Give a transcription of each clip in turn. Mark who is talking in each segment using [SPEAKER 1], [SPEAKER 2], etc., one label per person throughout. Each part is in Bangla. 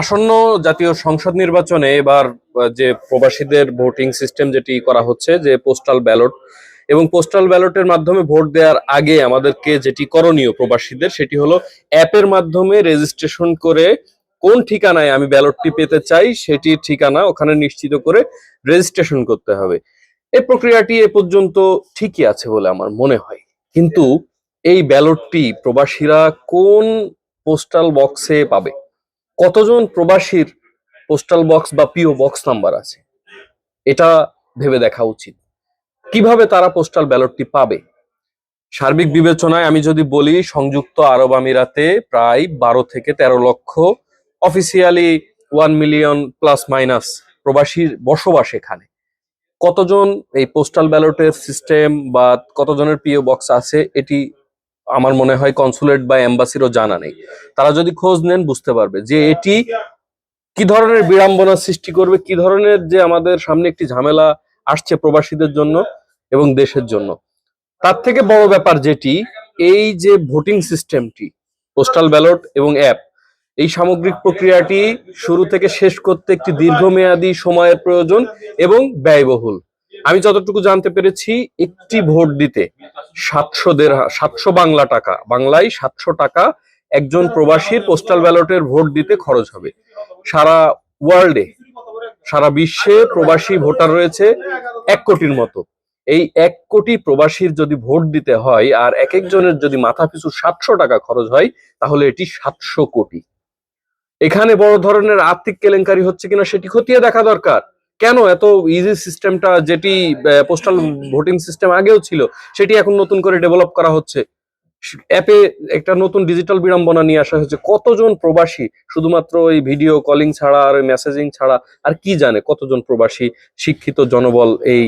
[SPEAKER 1] আসন্ন জাতীয় সংসদ নির্বাচনে এবার যে প্রবাসীদের ভোটিং সিস্টেম যেটি করা হচ্ছে, যে পোস্টাল ব্যালট, এবং পোস্টাল ব্যালটের মাধ্যমে ভোট দেওয়ার আগে আমাদেরকে যেটি করণীয় প্রবাসীদের, সেটি হলো অ্যাপের মাধ্যমে রেজিস্ট্রেশন করে কোন ঠিকানায় আমি ব্যালটটি পেতে চাই, সেটির ঠিকানা ওখানে নিশ্চিত করে রেজিস্ট্রেশন করতে হবে। এই প্রক্রিয়াটি এ পর্যন্ত ঠিকই আছে বলে আমার মনে হয়। কিন্তু এই ব্যালটটি প্রবাসীরা কোন পোস্টাল বক্সে পাবে। কতজন প্রবাসীর পোস্টাল বক্স বা পিও বক্স নাম্বার আছে? এটা ভেবে দেখা উচিত। কীভাবে তারা পোস্টাল ব্যালটটি পাবে? সার্বিক বিবেচনায় আমি যদি বলি, সংযুক্ত আরব আমিরাতে প্রায় বারো থেকে তেরো লক্ষ officially one million plus minus প্রবাসীর বসবাস এখানে। কতজন এই পোস্টাল ব্যালটের সিস্টেম বা কতজনের পিও বক্স আছে, এটি আমার মনে হয় কনসুলেট বা এম্বাসিরও জানা নেই। তারা যদি খোঁজ নেন, বুঝতে পারবে যে এটি কি ধরনের বিড়ম্বনা সৃষ্টি করবে, কি ধরনের যে আমাদের সামনে একটি ঝামেলা আসছে প্রবাসীদের জন্য এবং দেশের জন্য। তার থেকে বড় ব্যাপার যেটি, এই যে ভোটিং সিস্টেমটি পোস্টাল ব্যালট এবং অ্যাপ এই সামগ্রিক প্রক্রিয়াটি শুরু থেকে শেষ করতে একটি দীর্ঘমেয়াদী সময়ের প্রয়োজন এবং ব্যয়বহুল। আমি যতটুকু জানতে পেরেছি, একটি ভোট দিতে সাতশো দেড় সাতশো বাংলা টাকা, বাংলায় সাতশো টাকা একজন প্রবাসীর পোস্টাল ব্যালটের ভোট দিতে খরচ হবে। সারা ওয়ার্ল্ডে সারা বিশ্বে প্রবাসী ভোটার রয়েছে এক কোটির মতো। এই এক কোটি প্রবাসীর যদি ভোট দিতে হয়, আর এক একজনের যদি মাথা পিছু সাতশো টাকা খরচ হয়, তাহলে এটি সাতশো কোটি। এখানে বড় ধরনের আর্থিক কেলেঙ্কারি হচ্ছে কিনা, সেটি খতিয়ে দেখা দরকার। কেন এত ইজি সিস্টেমটা যেটি পোস্টাল ভোটিং সিস্টেম আগেও ছিল, সেটি এখন নতুন করে ডেভেলপ করা হচ্ছে? অ্যাপে একটা নতুন ডিজিটাল বিড়ম্বনা নিয়ে আসা হয়েছে। কতজন প্রবাসী শুধুমাত্র ওই ভিডিও কলিং ছাড়া আর মেসেজিং ছাড়া, আর কি জানে কতজন প্রবাসী শিক্ষিত জনবল এই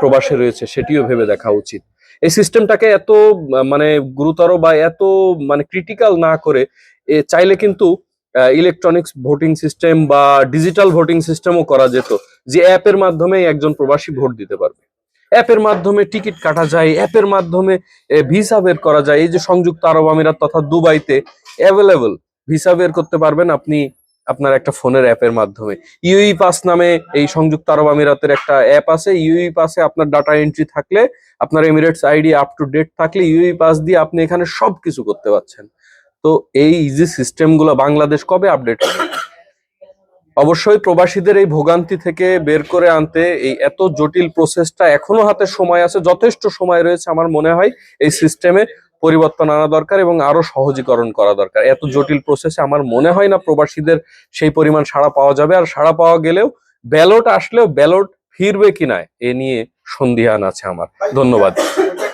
[SPEAKER 1] প্রবাসে রয়েছে, সেটিও ভেবে দেখা উচিত। এই সিস্টেমটাকে এত মানে গুরুতর বা এত মানে ক্রিটিক্যাল না করে চাইলে কিন্তু ইলেকট্রনিক্স ভোটিং সিস্টেম বা ডিজিটাল ভোটিং সিস্টেমও করা যেত, যে অ্যাপের মাধ্যমে একজন প্রবাসী ভোট দিতে পারবে। অ্যাপের মাধ্যমে টিকিট কাটা যায় অ্যাপের মাধ্যমে ভিসা বের করা যায়, এই যে সংযুক্ত আরব আমিরাত তথা দুবাইতে অ্যাভেলেবল ভিসা বের করতে পারবেন আপনি আপনার একটা ফোনের অ্যাপের মাধ্যমে। ইউই পাস নামে এই সংযুক্ত আরব আমিরাতের একটা অ্যাপ আছে ইউই পাসে আপনার ডাটা এন্ট্রি থাকলে, আপনার Emirates ID up to date থাকলে ইউই পাস দিয়ে আপনি এখানে সব কিছু করতে পারছেন। তো এই ইজি সিস্টেমগুলো বাংলাদেশ কবে আপডেট হবে? অবশ্যই প্রবাসীদের এই ভোগান্তি থেকে বের করে আনতে এই এত জটিল প্রসেসটা এখনও হাতে সময় আছে, যথেষ্ট সময় রয়েছে আমার মনে হয় এই সিস্টেমে পরিবর্তন আনা দরকার এবং আরও সহজীকরণ করা দরকার। এত জটিল প্রসেসে আমার মনে হয় না প্রবাসীদের সেই পরিমাণ সাড়া পাওয়া যাবে, আর সাড়া পাওয়া গেলেও ব্যালট আসলেও ব্যালট ফিরবে কিনা এ নিয়ে সন্দিহান আছে আমার। ধন্যবাদ।